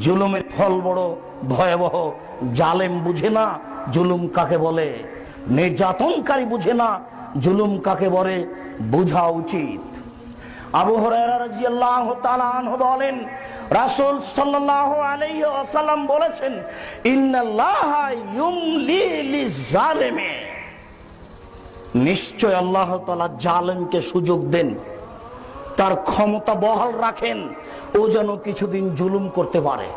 জুলুমের ফল বড়, ভয়াবহ, জালেম বুঝে না, জুলুম কাকে বলে? নির্যাতনকারী বুঝে না, জুলুম কাকে বলে? বোঝা উচিত। বলেন বলেছেন নিশ্চয় আল্লাহ তাআলা জালেমকে সুযোগ দেন। তার ক্ষমতা বহাল রাখেন, ও যেন কিছুদিন জুলুম করতে পারে।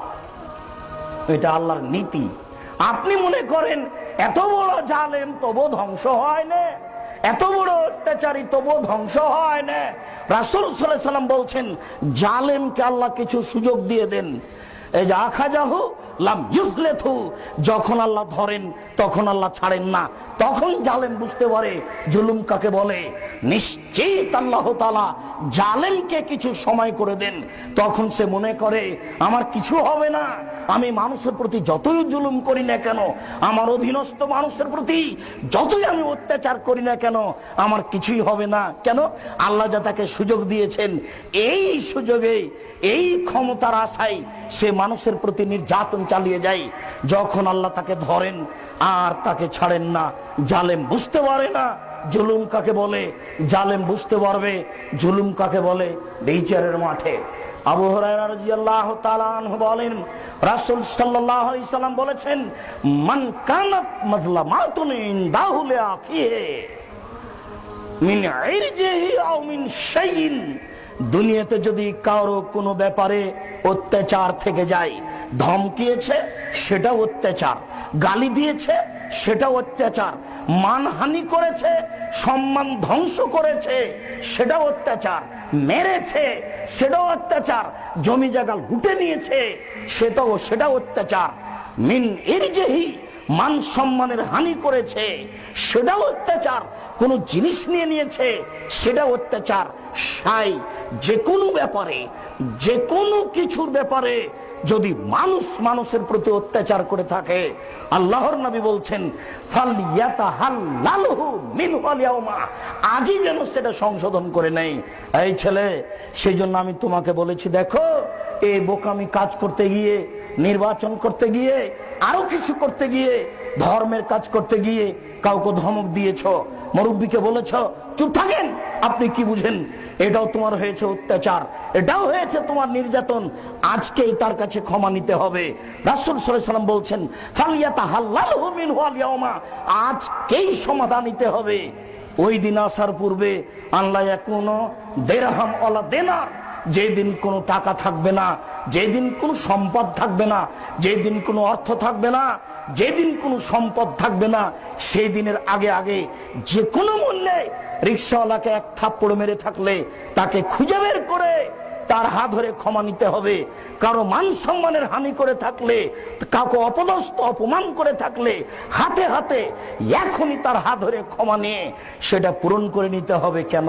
এটা আল্লাহর নীতি। আপনি মনে করেন, এত বড় জালেম তবু ধ্বংস হয় না? এত বড় অত্যাচারী তবু ধ্বংস হয় না? রাসুল সাল্লাম বলছেন, জালেমকে আল্লাহ কিছু সুযোগ দিয়ে দেন। যখন আল্লাহ ধরেন, তখন আল্লাহ ছাড়েন না। তখন জালেম বুঝতে পারে, জুলুম কাকে বলে? নিশ্চিত আল্লাহ তালা জালেমকে কিছু সময় করে দেন। তখন সে মনে করে, আমার কিছু হবে না। আমি মানুষের প্রতি যতই জুলুম করি না কেন, আমার অধীনস্থ মানুষের প্রতি যতই আমি অত্যাচার করি না কেন, আমার কিছুই হবে না। কেন? আল্লাহ যা তাকে সুযোগ দিয়েছেন, এই সুযোগে, এই ক্ষমতার আশায় সে মানুষের প্রতি নির্যাতন চালিয়ে যায়, যখন আল্লাহ তাকে ধরেন, আর তাকে ছাড়েন না। জালেম বুঝতে পারে না, জুলুম কাকে বলে? জালেম বুঝতে পারবে, জুলুম কাকে বলে? বিচারের মাঠে। আবু বলেন বলেছেন দুনিয়াতে যদি কারও কোনো ব্যাপারে অত্যাচার থেকে যায়, ধমকিয়েছে, সেটা অত্যাচার। গালি দিয়েছে, সেটা অত্যাচার। মানহানি করেছে, সম্মান ধ্বংস করেছে, সেটা অত্যাচার। মেরেছে, সেটাও অত্যাচার। জমি জায়গা লুটে নিয়েছে, সেটাও, সেটা অত্যাচার। মিন ইরজিহি, মান সম্মানের হানি করেছে, সেটাও অত্যাচার। কোন জিনিস নিয়ে নিয়েছে সেটা অত্যাচার। সাই যে কোনো ব্যাপারে যে কোনো কিছুর ব্যাপারে যদি মানুষ মানুষের প্রতি অত্যাচার করে থাকে, আল্লাহর নবী বলছেন আজই যেন সেটা সংশোধন করে নেই এই ছেলে, সেই জন্য আমি তোমাকে বলেছি, দেখো, এই বোকামি কাজ করতে গিয়ে নির্বাচন করতে গিয়ে, আরও কিছু করতে গিয়ে, ধর্মের কাজ করতে গিয়ে কাউকে ধমক দিয়েছ, মুরব্বীকে বলেছ, চুপ থাকেন, আপনি কি বুঝেন? এটাও তোমার হয়েছে অত্যাচার, এটাও হয়েছে তোমার নির্যাতন, আজকেই তার কাছে ক্ষমা নিতে হবে। রাসূল বলছেন আজকেই সমাধান নিতে হবে। ওই দিন আসার পূর্বে আল্লাহ কোনো দেরহাম অলা দেনার যেদিন কোনো টাকা থাকবে না, যেদিন কোনো সম্পদ থাকবে না, যেদিন কোনো অর্থ থাকবে না, যেদিন কোনো সম্পদ থাকবে না, সেই দিনের আগে আগে যে কোনো মূল্যে রিক্সাওয়ালাকে এক থাপ্পড় মেরে থাকলে তাকে খুঁজে বের করে তার হাত ধরে ক্ষমা নিতে হবে। কারও মান সম্মানের হানি করে থাকলে, কাউকে অপদস্থ, অপমান করে থাকলে হাতে হাতে এখনই তার হাত ধরে ক্ষমা নিয়ে সেটা পূরণ করে নিতে হবে। কেন?